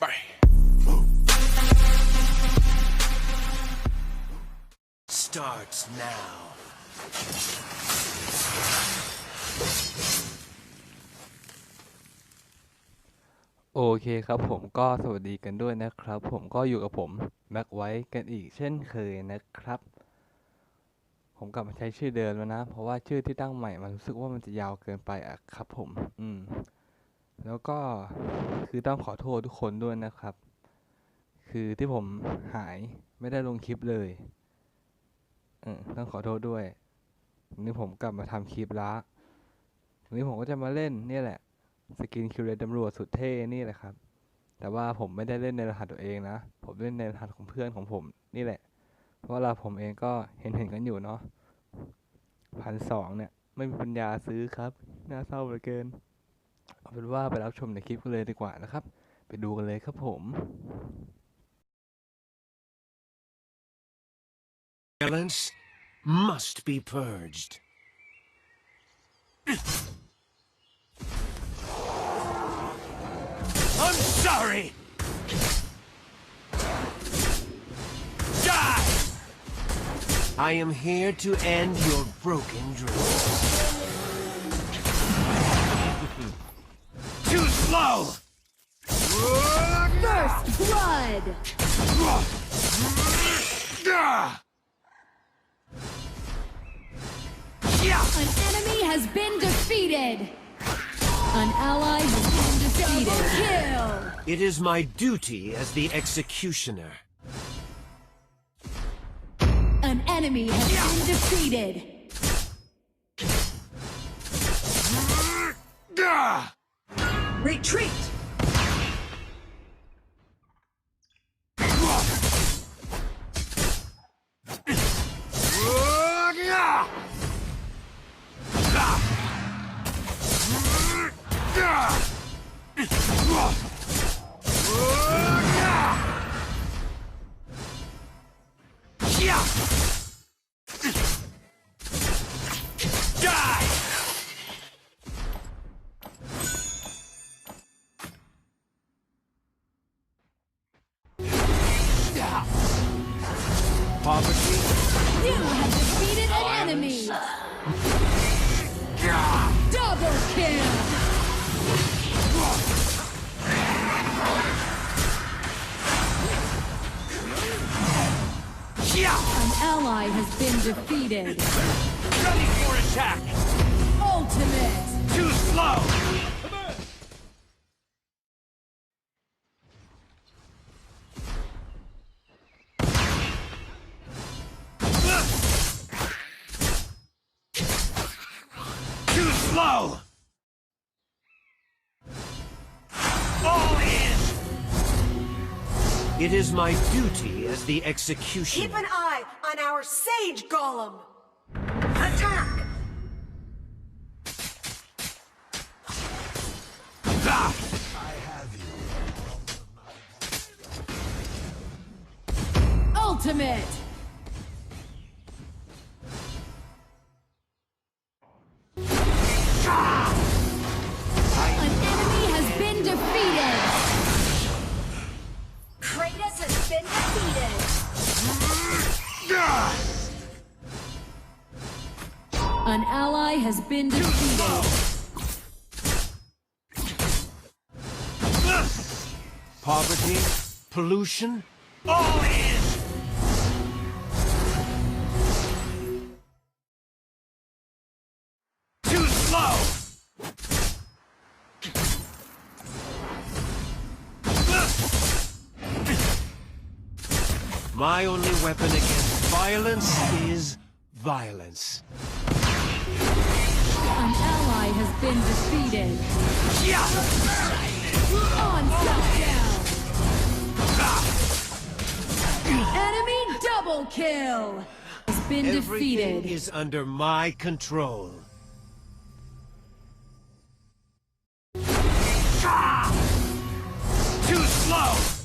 ไป starts now. โอเคครับผมก็สวัสดีกันด้วยนะครับ ผมก็อยู่กับผมแม็กไว้กันอีกเช่นเคยนะครับ ผมกลับมาใช้ชื่อเดิมแล้วนะ เพราะว่าชื่อที่ตั้งใหม่มันรู้สึกว่ามันจะยาวเกินไปอะครับผม อืม แล้วก็คือต้องขอโทษทุกคนด้วยนะครับ คือที่ผมหายไม่ได้ลงคลิปเลยเออต้องขอโทษด้วยวันนี้ผมกลับมาทำคลิปละวันนี้ผมก็จะมาเล่นนี่แหละสกินคิวเรตตำรวจสุดเท่นี่แหละครับ แต่ว่าผมไม่ได้เล่นในรหัสตัวเองนะ ผมเล่นในรหัสของเพื่อนของผมนี่แหละ เพราะว่าเราผมเองก็เห็นเห็นกันอยู่เนาะพันสองเนี่ย ไม่มีปัญญาซื้อครับ น่าเศร้าเหลือเกิน เอาเป็นว่าไปรับชมในคลิปกันเลยดีกว่านะครับ ไปดูกันเลยครับผม Violence must be purged. I'm sorry! Die! I am here to end your broken dreams. Too slow! First blood! An enemy has been defeated! An ally has been defeated! Kill! It is my duty as the executioner. An enemy has been defeated! Ah! Retreat! Poverty? You have defeated an enemy! Double kill! An ally has been defeated! Ready for attack! Ultimate! Too slow! It is my duty as the executioner. Keep an eye on our sage golem. Attack! Ultimate! An ally has been defeated! Poverty, pollution, all in! Too slow! My only weapon against violence is violence. An ally has been defeated! Yeah! Onslaught down! Enemy double kill! Has been Everything defeated! is under my control. Ah! Too slow!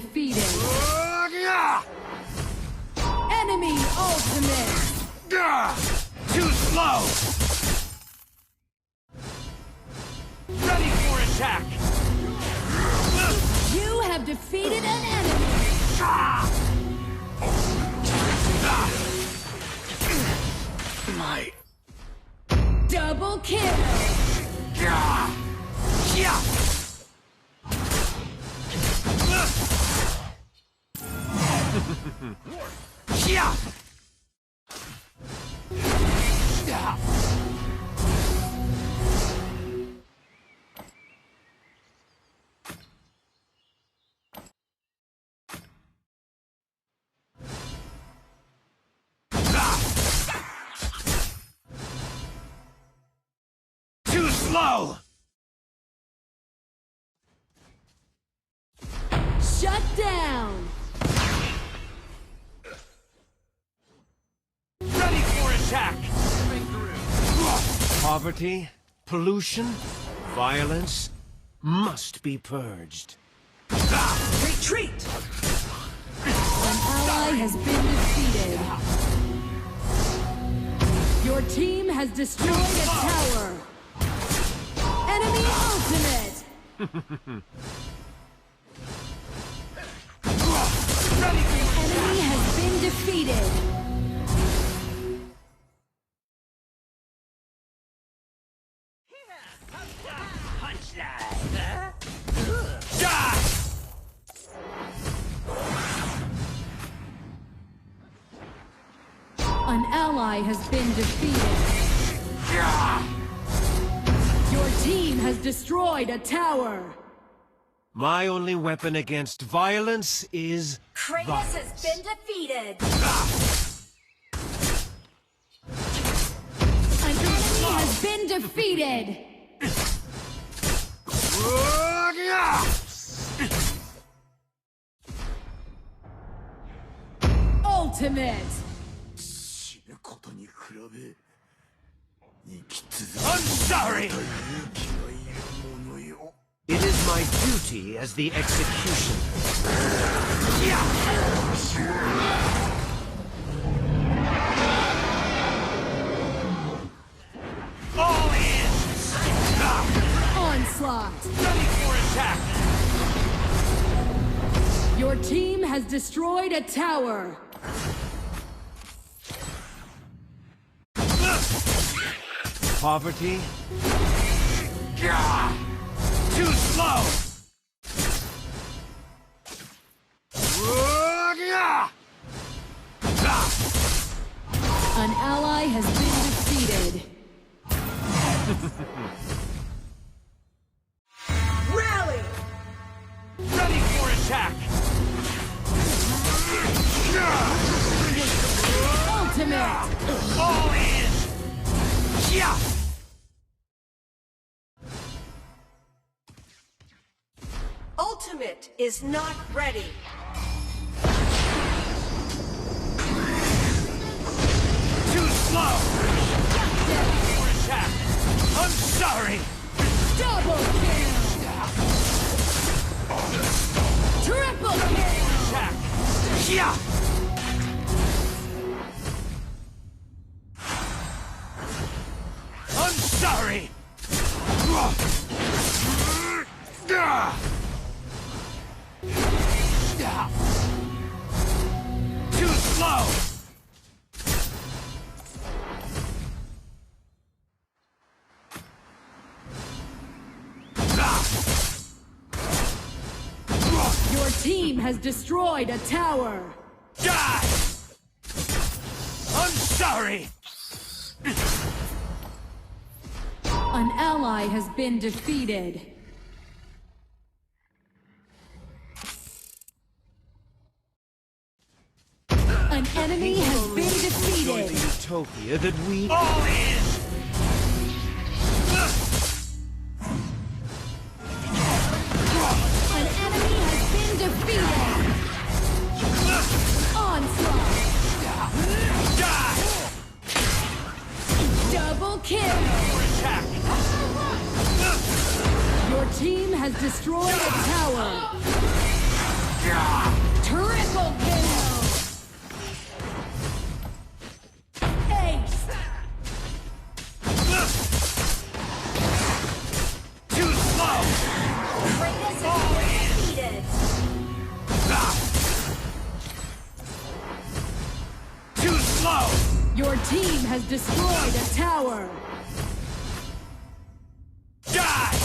Defeated! This! Gah! Too slow! Ready for attack! You have defeated an enemy! My... Double kill! Gah! Yeah! Too slow! Attack! Poverty, pollution, violence must be purged. Retreat! An ally has been defeated. Your team has destroyed a tower. Enemy ultimate! Enemy has been defeated. Ally has been defeated. Your team has destroyed a tower. My only weapon against violence is Kratos has been defeated! An enemy has been defeated. Ultimate! Unsorry! It is my duty as the executioner. Your team has destroyed a tower! Poverty? Gah! Too slow! An ally has been defeated. Ultimate is not ready. Too slow! Ready attack! I'm sorry! Double kill! Triple kill! Attack! Yeah! Team has destroyed a tower. Die! I'm sorry! An ally has been defeated. An enemy has been Enjoy the defeated. utopia that we all in! Defeated. Onslaught. Die! Double kill. Attack! Your team has destroyed a tower. Triple kill. Your team has destroyed a tower. Die!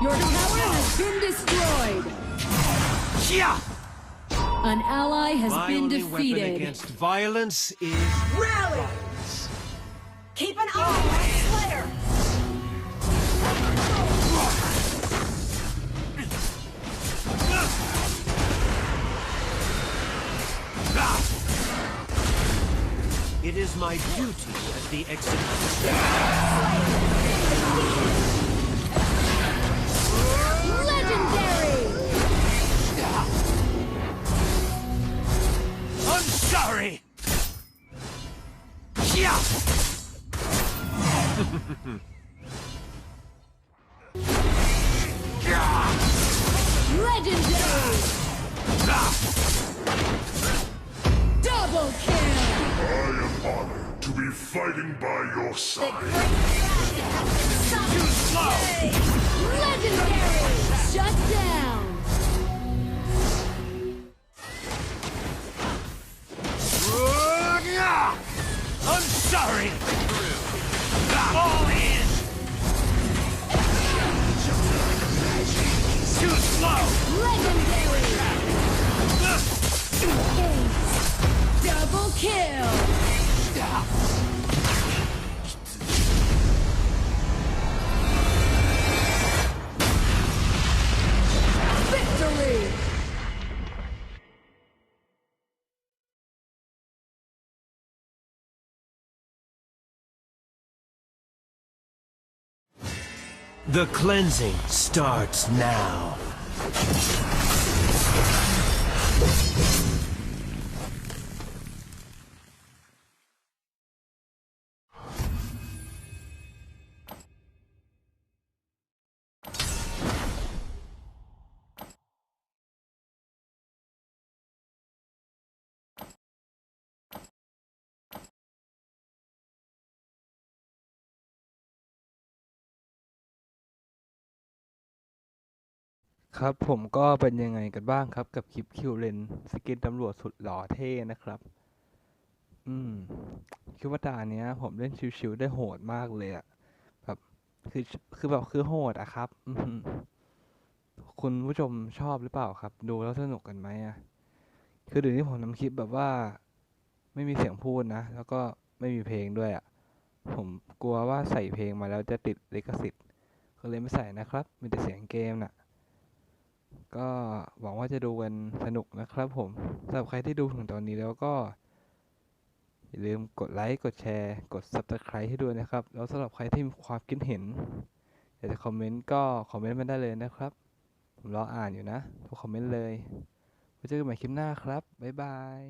Your tower has been destroyed. Yeah! An ally has My been only weapon against violence is Rally! violence. Keep an eye on Slayer! It is my duty as the executioner. Legendary! I'm sorry! Yeah! by your side. Too slow! The cleansing starts now. ครับผมก็เป็นยังไงกันบ้างครับกับคลิปคิวเลนสกินตำรวจสุดหล่อเท่นะครับ อืมคิดว่าตาเนี้ย ผมเล่นชิวๆได้โหดมากเลยอะแบบคือคือแบบคือโหดอะครับอืคุณผู้ชมชอบหรือเปล่าครับ ดูแล้วสนุกกันไหมอะคือเดี๋ยวนี้ผมทำคลิปแบบว่า ไม่มีเสียงพูดนะ แล้วก็ไม่มีเพลงด้วยอะผมกลัวว่าใส่เพลงมาแล้วจะติดลิขสิทธิ์ก็เลยไม่ใส่นะครับมีแต่เสียงเกมน่ะ ก็หวังว่าจะดูกันสนุกนะครับผมสำหรับใครที่ดูถึงตอนนี้แล้วก็ อย่าลืมกดไลค์กดแชร์ กด subscribe ให้ด้วยนะครับ แล้วสำหรับใครที่มีความคิดเห็น อยากจะคอมเมนต์ก็คอมเมนต์มาได้เลยนะครับ ผมรออ่านอยู่นะทุกคอมเมนต์เลยไว้เจอกันใหม่คลิปหน้าครับ บ๊ายบาย